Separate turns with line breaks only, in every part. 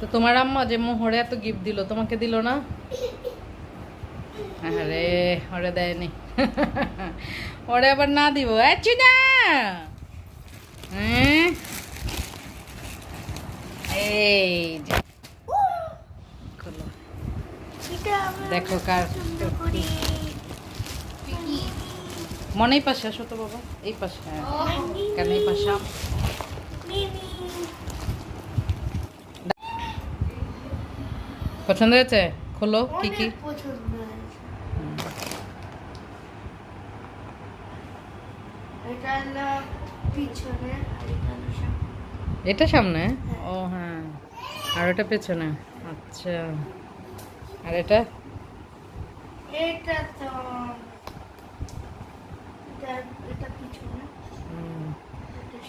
তো তোমার আম্মা যে মোহরে এত গিফট দিল তোমাকে দিল না? আরে ওরে দেয়নি। ওরে আবার না দিব। আছি না হ্যাঁ? এই যে। দেখো কার মনে এই পাশে আসো তো বাবা। এই পাশে। হ্যাঁ কেন এই পাশে আম- পছন্দ হয়েছে? খোলো কি কি?
এটা এটা সামনে।
ও হ্যাঁ। আর ওটা পেছনে? আচ্ছা। আর এটা?
এটা তো এটা এটা পিছনে। এটা।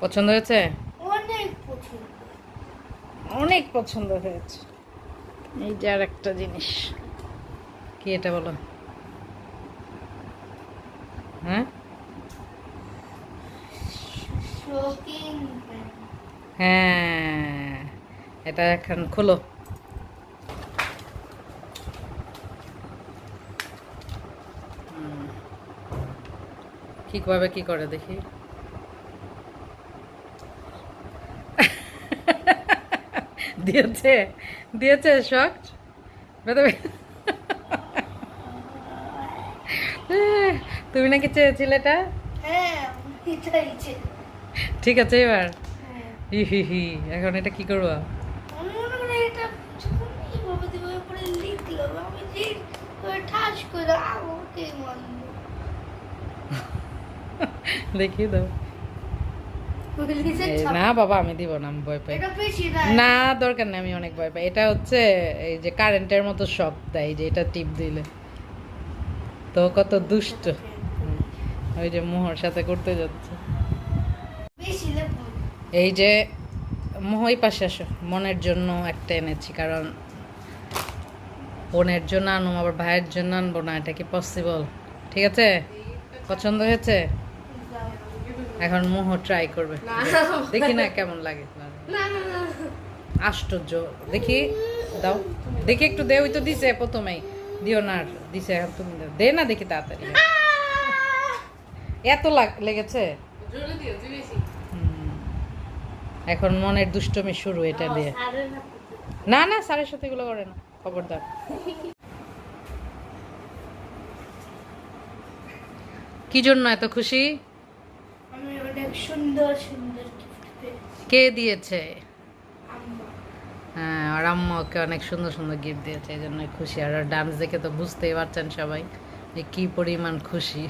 পছন্দ হয়েছে?
অনেক পছন্দ
অনেক পছন্দ হয়েছে। এই যে আর একটা জিনিস। কি এটা বলো? হ্যাঁ? হ্যাঁ এটা এখন খোলো। করবে কি করে দেখি? দিয়েছে দিয়েছে শখ? তুমি নাকি চেয়েছিলে এটা?
হ্যাঁ
ঠিক আছে এবার।
হ্যাঁ।
হি হি এখন এটা কি করব?
আমি মনে করি এটা যখন এইভাবে দিব উপরে লিখলো আমি যে করে ঠাস করে আমাকে মানবো
দেখি দাও। না বাবা আমি দিব না আমি ভয় পাই।
না
দরকার নেই আমি অনেক ভয় পাই। এটা হচ্ছে এই যে কারেন্টের মতো শক দেয় যে এটা টিপ দিলে। তো কত দুষ্ট। ওই যে মোহর সাথে করতে যাচ্ছে। এই যে মোহই পাশে আসো। মনের জন্য একটা এনেছি কারণ বোনের জন্য আনো আবার ভাইয়ের জন্য আনব না এটা কি পসিবল ঠিক আছে? পছন্দ হয়েছে? এখন মোহ ট্রাই করবে। দেখি না কেমন লাগে আশ্চর্য। দেখি দাও। দেখি একটু দে ওই তো দিছে প্রথমেই। দিও না আর দিছে এখন তুমি দে না দেখি তাড়াতাড়ি। এত লাগ- লেগেছে। এখন মনের দুষ্টমি শুরু এটা দিয়ে।
না
না স্যারের সাথে এগুলো করে না। খবরদার। কি জন্য এত খুশি?
অনেক সুন্দর সুন্দর
কে দিয়েছে? হ্যাঁ আর আম্মু ওকে অনেক সুন্দর সুন্দর গিফট দিয়েছে এই জন্য খুশি। আর ডান্স দেখে তো বুঝতেই পারছেন সবাই যে কি পরিমাণ খুশি।